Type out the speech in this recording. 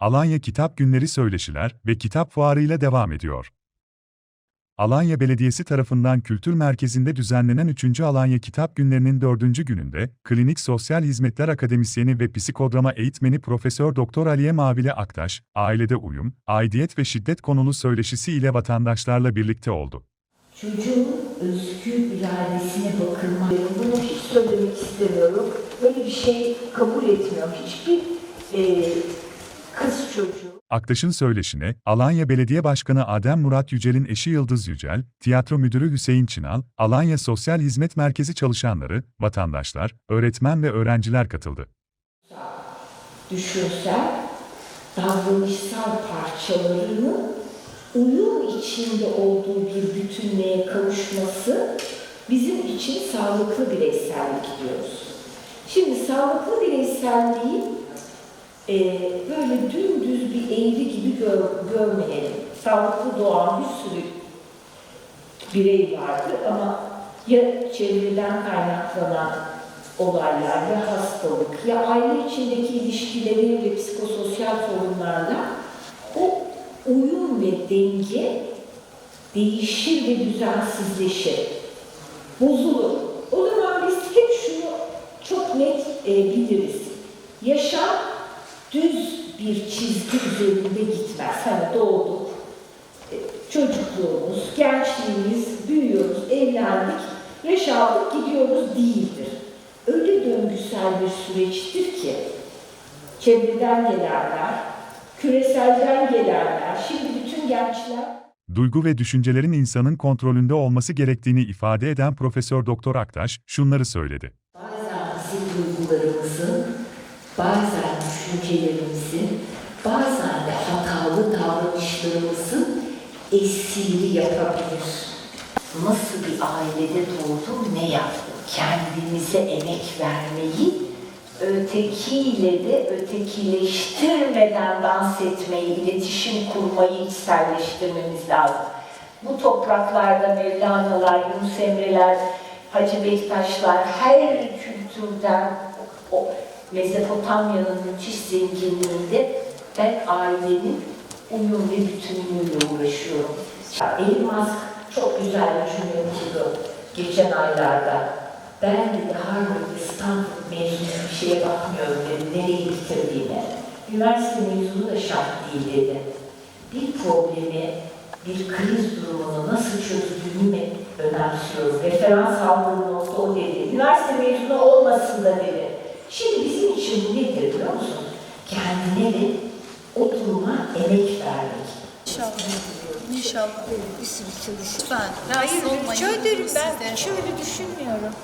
Alanya Kitap Günleri söyleşiler ve kitap fuarı ile devam ediyor. Alanya Belediyesi tarafından Kültür Merkezi'nde düzenlenen 3. Alanya Kitap Günleri'nin 4. gününde, Klinik Sosyal Hizmetler Akademisyeni ve Psikodrama Eğitmeni Profesör Doktor Aliye Mavile Aktaş, ailede uyum, aidiyet ve şiddet konulu söyleşisi ile vatandaşlarla birlikte oldu. Çocuğun özgür iradesine bakılma. Bunu hiç söylemek istemiyorum. Böyle bir şey kabul etmiyorum. Hiçbir e, kız çocuğu. Aktaş'ın söyleşine, Alanya Belediye Başkanı Adem Murat Yücel'in eşi Yıldız Yücel, tiyatro müdürü Hüseyin Çinal, Alanya Sosyal Hizmet Merkezi çalışanları, vatandaşlar, öğretmen ve öğrenciler katıldı. düşünsel, davranışsal parçalarının uyum içinde olduğu bir bütünlüğe kavuşması bizim için sağlıklı bireysellik diyoruz. Şimdi sağlıklı bireyselliği e, böyle dümdüz bir eğri gibi gör, görmeyelim. Sağlıklı doğan bir sürü birey vardır ama ya çevreden kaynaklanan olaylar ya hastalık ya aile içindeki ilişkileri ve psikososyal sorunlarla o uyum ve denge değişir ve düzensizleşir. Bozulur. O zaman biz hep şunu çok net e, biliriz. Yaşam düz bir çizgi üzerinde gitmez. Hani doğduk, e, çocukluğumuz, gençliğimiz, büyüyoruz, evlendik, yaş aldık, gidiyoruz değildir. Öyle döngüsel bir süreçtir ki çevreden gelenler, küreselden gelenler, şimdi bütün gençler Duygu ve düşüncelerin insanın kontrolünde olması gerektiğini ifade eden Profesör Doktor Aktaş şunları söyledi. bazen bizim duygularımızın, bazen düşüncelerimizin, bazen de hatalı davranışlarımızın esiri yapabilir. Nasıl bir ailede doğdum, ne yaptım? Kendimize emek vermeyi, ötekiyle de ötekileştirmeden dans etmeyi, iletişim kurmayı içselleştirmemiz lazım. Bu topraklarda Mevlana'lar, Yunus Emre'ler, Hacı Bektaşlar, her kültürden o Mezopotamya'nın müthiş zenginliğinde ben ailenin uyum ve bütünlüğüyle uğraşıyorum. Elon Musk çok güzel bir cümle kurdu geçen aylarda. Ben de Harvard Stanford mezunu bir şeye bakmıyorum dedi, nereye bitirdiğine. Üniversite mezunu da şart değil dedi. Bir problemi, bir kriz durumunu nasıl çözdüğünü önemsiyorum. Referans aldığım nokta o dedi. Üniversite mezunu olmasın da dedi. Şimdi bizim için bu nedir biliyor musun? Kendine de o duruma emek vermek. İnşallah. İnşallah. Bir sürü çalışır. Ben rahatsız olmayın. Ederim ben sizden. hiç öyle düşünmüyorum.